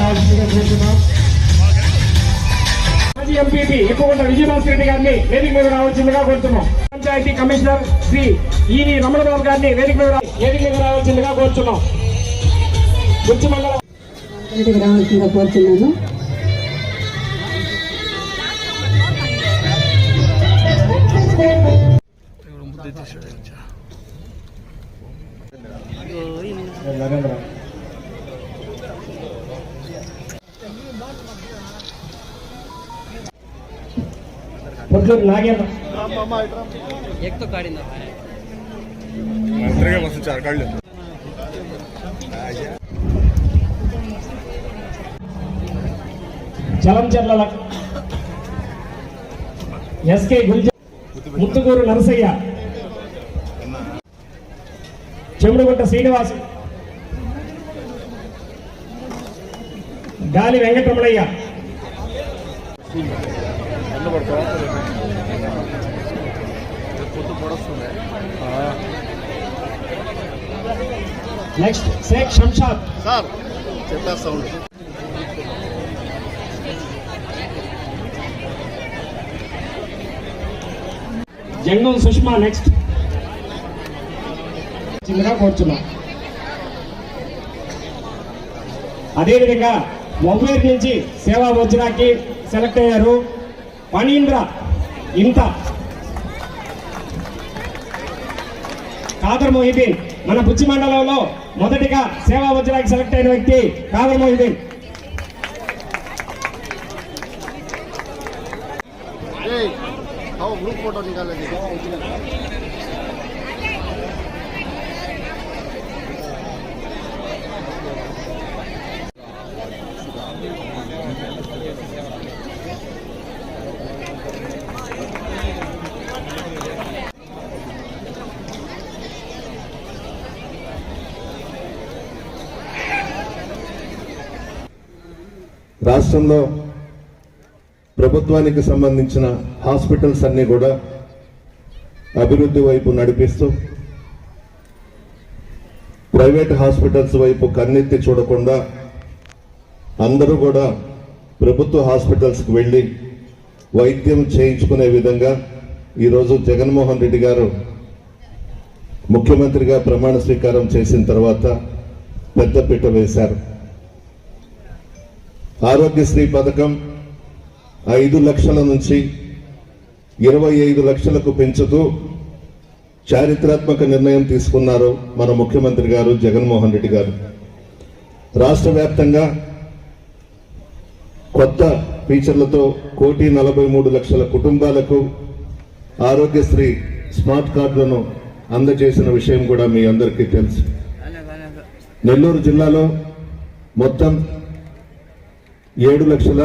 రావాల్సిందిగా కోరుతున్నాం మాజీ ఎంపీపీ ఎక్కువకొండ విజయభాస్కర్ రెడ్డి గారిని వేదిక మీద రావాల్సిందిగా కోరుతున్నాం. Panchayati commissioner Shri E V Ramanababu గారిని వేదిక మీద వేదిక మీద రావాల్సిందిగా కోరుతున్నాం. మండలం ఇంటికి రావాల్సిందిగా కోరుతున్నాను. నరేంద్ర एक तो गाड़ी ना है मंत्रे बस चार काढ Chalancherla luck- SK గుల్జ Muthukuru Narasayya Chemudugunta Srinivasu Gali Venkataramanayya. Next Sheikh Shamshad sir చెప్పేస్తా. జంగం సుష్మా నెక్స్ట్ చిన్నగా కోరుచున్నాం. అదేవిధంగా మొబైల్ నుంచి సేవా భోజనాకి సెలెక్ట్ అయ్యారు. మణీంద్ర ఇంత. కాదర్ మొహిదీన్ మన బుచ్చి మండలంలో మొదటిగా సేవా వజ్రాకి సెలెక్ట్ అయిన వ్యక్తి కాదర్ మొహిదీన్ ఫోటో రాష్ట్రంలో ప్రభుత్వానికి సంబంధించిన హాస్పిటల్స్ అన్నీ కూడా అభివృద్ధి వైపు నడిపిస్తూ ప్రైవేట్ హాస్పిటల్స్ వైపు కన్నెత్తి చూడకుండా అందరూ కూడా ప్రభుత్వ హాస్పిటల్స్కి వెళ్ళి వైద్యం చేయించుకునే విధంగా ఈరోజు జగన్మోహన్ రెడ్డి గారు ముఖ్యమంత్రిగా ప్రమాణ స్వీకారం చేసిన తర్వాత పెద్దపీట వేశారు. ఆరోగ్యశ్రీ పథకం ఐదు లక్షల నుంచి ఇరవై ఐదు లక్షలకు పెంచుతూ చారిత్రాత్మక నిర్ణయం తీసుకున్నారు మన ముఖ్యమంత్రి గారు జగన్మోహన్ రెడ్డి గారు. రాష్ట్ర వ్యాప్తంగా కొత్త ఫీచర్లతో కోటి నలభై మూడు లక్షల కుటుంబాలకు ఆరోగ్యశ్రీ స్మార్ట్ కార్డులను అందజేసిన విషయం కూడా మీ అందరికీ తెలుసు. నెల్లూరు జిల్లాలో మొత్తం ఏడు లక్షల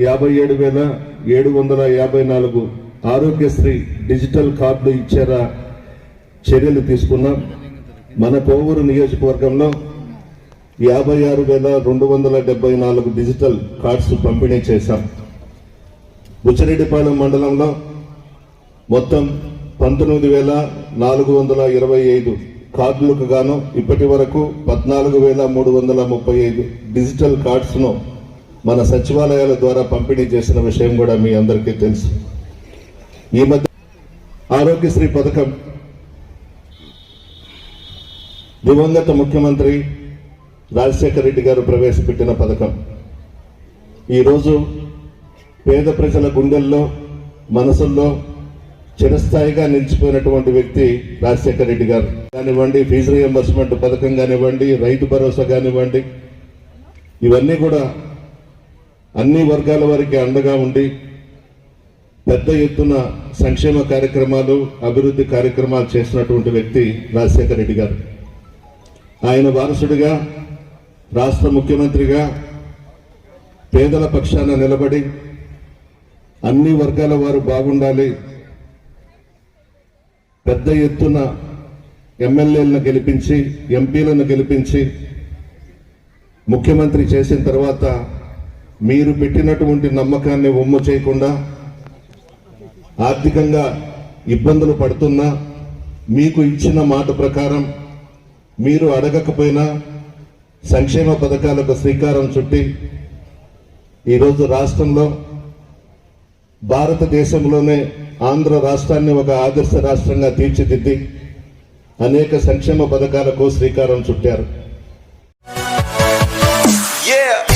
యాభై ఏడు వేల ఏడు వందల యాభై నాలుగు ఆరోగ్యశ్రీ డిజిటల్ కార్డులు ఇచ్చేలా చర్యలు తీసుకున్నాం. మన కోవూరు నియోజకవర్గంలో యాభై ఆరు వేల రెండు వందల డెబ్బై నాలుగు డిజిటల్ కార్డ్స్ పంపిణీ చేశాం. బుచ్చిరెడ్డిపాలెం మండలంలో మొత్తం పంతొమ్మిది వేల నాలుగు వందల ఇరవై ఐదు కార్డులకు గాను ఇప్పటి వరకు పద్నాలుగు వేల మూడు వందల ముప్పై ఐదు డిజిటల్ కార్డ్స్ను మన సచివాలయాల ద్వారా పంపిణీ చేసిన విషయం కూడా మీ అందరికీ తెలుసు. ఈ మధ్య ఆరోగ్యశ్రీ పథకం దివంగత ముఖ్యమంత్రి రాజశేఖర రెడ్డి గారు ప్రవేశపెట్టిన పథకం. ఈరోజు పేద ప్రజల గుండెల్లో మనసుల్లో చిరస్థాయిగా నిలిచిపోయినటువంటి వ్యక్తి రాజశేఖర రెడ్డి గారు. కానివ్వండి ఫీజు రియంబర్స్మెంట్ పథకం కానివ్వండి రైతు భరోసా కానివ్వండి ఇవన్నీ కూడా అన్ని వర్గాల వారికి అండగా ఉండి పెద్ద ఎత్తున సంక్షేమ కార్యక్రమాలు అభివృద్ధి కార్యక్రమాలు చేసినటువంటి వ్యక్తి రాజశేఖర రెడ్డి గారు. ఆయన వారసుడిగా రాష్ట్ర ముఖ్యమంత్రిగా పేదల పక్షాన నిలబడి అన్ని వర్గాల వారు బాగుండాలి పెద్ద ఎత్తున ఎమ్మెల్యేలను గెలిపించి ఎంపీలను గెలిపించి ముఖ్యమంత్రి చేసిన తర్వాత మీరు పెట్టినటువంటి నమ్మకాన్ని ఉమ్మ చేయకుండా ఆర్థికంగా ఇబ్బందులు పడుతున్నా మీకు ఇచ్చిన మాట ప్రకారం మీరు అడగకపోయినా సంక్షేమ పథకాలకు శ్రీకారం చుట్టి ఈరోజు రాష్ట్రంలో భారతదేశంలోనే ఆంధ్ర రాష్ట్రాన్ని ఒక ఆదర్శ రాష్ట్రంగా తీర్చిదిద్ది అనేక సంక్షేమ పథకాలకు శ్రీకారం చుట్టారు Yeah.